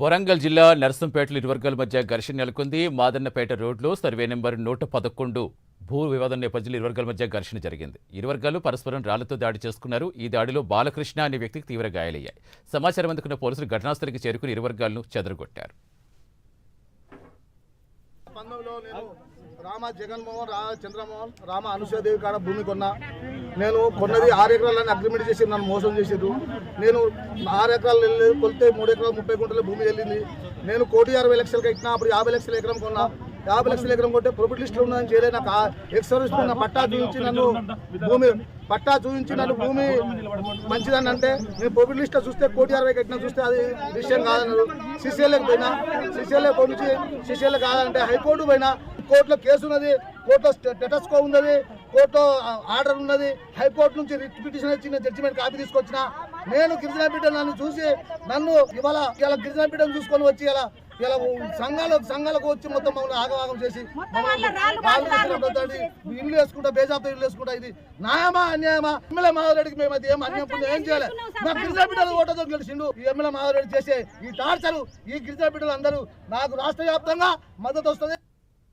వరంగల్ జిల్లా నర్సంపేటలో ఇరువర్గాల మధ్య ఘర్షణ నెలకొంది. మాదన్నపేట రోడ్లో సర్వే నెంబర్ నూట పదకొండు. భూ వివాదం నేపథ్యంలో ఇరువర్గాల మధ్య ఘర్షణ జరిగింది. ఇరువర్గాలు పరస్పరం రాళ్ళతో దాడి చేసుకున్నారు. ఈ దాడిలో బాలకృష్ణ అనే వ్యక్తికి తీవ్ర గాయాలయ్యాయి. సమాచారం అందుకున్న పోలీసులు ఘటనాస్థలికి చేరుకుని ఇరువర్గాలను చెదరగొట్టారు. రామ జగన్మోహన్ రా చంద్రమోహన్ రామ అనుసూయదేవి కాడ భూమి కొన్నా. నేను కొన్నది ఆరు ఎకరాలని అగ్రిమెంట్ చేసి నన్ను మోసం చేసారు నేను ఆరు ఎకరాలు వెళ్ళి కొలితే మూడు ఎకరాలు ముప్పై గుంటల భూమి వెళ్ళింది. నేను కోటి అరవై లక్షలకి కట్టినా అప్పుడు యాభై లక్షల ఎకరం కొన్నా. యాభై లక్షల ఎకరం కొంటే ప్రొఫిట్ లిస్ట్లో ఉందని చేయలేదు నాకు ఎక్సర్విస్ ఉన్న పట్టా చూపించి నన్ను భూమి పట్టా చూపించి నన్ను భూమి మంచిదని అంటే నేను ప్రొఫిట్ లిస్ట్ చూస్తే కోటి అరవై కట్టినా చూస్తే అది విషయం కాదన్నారు. సిసిఎల్కి పోయినా సిసిఎల్ఏ నుంచి సిసిఎల్ కాదంటే హైకోర్టు పోయినా కోర్టులో కేసు ఉన్నది కోర్టులో స్టేటస్కో ఉన్నది. కోర్టులో ఆర్డర్ ఉన్నది. హైకోర్టు నుంచి రిట్ పిటిషన్ ఇచ్చిన జడ్జిమెంట్ కాపీ తీసుకొచ్చిన. నేను గిరిజన బిడ్డ నన్ను చూసి నన్ను ఇవాళ ఇలా గిరిజన బిడ్డను చూసుకొని వచ్చి ఇలా ఇలా సంఘాలకు సంఘాలకు వచ్చి మొత్తం మమ్మల్ని ఆగవాగం చేసి ఇల్లు వేసుకుంటా బేజాబ్తో ఇల్లు వేసుకుంటా. ఇది న్యాయమా అన్యాయమా? ఎమ్మెల్యే మాధవరెడ్డికి మేము అది ఏం అన్యాయం పుణ్యం ఏం చేయాలి. మా గిరిజన బిడ్డలు ఓటతో గెలిచిండు. ఈ ఎమ్మెల్యే మాధవరెడ్డి చేసే ఈ టార్చర్ ఈ గిరిజన బిడ్డలు అందరూ నాకు రాష్ట్ర వ్యాప్తంగా మద్దతు వస్తుంది.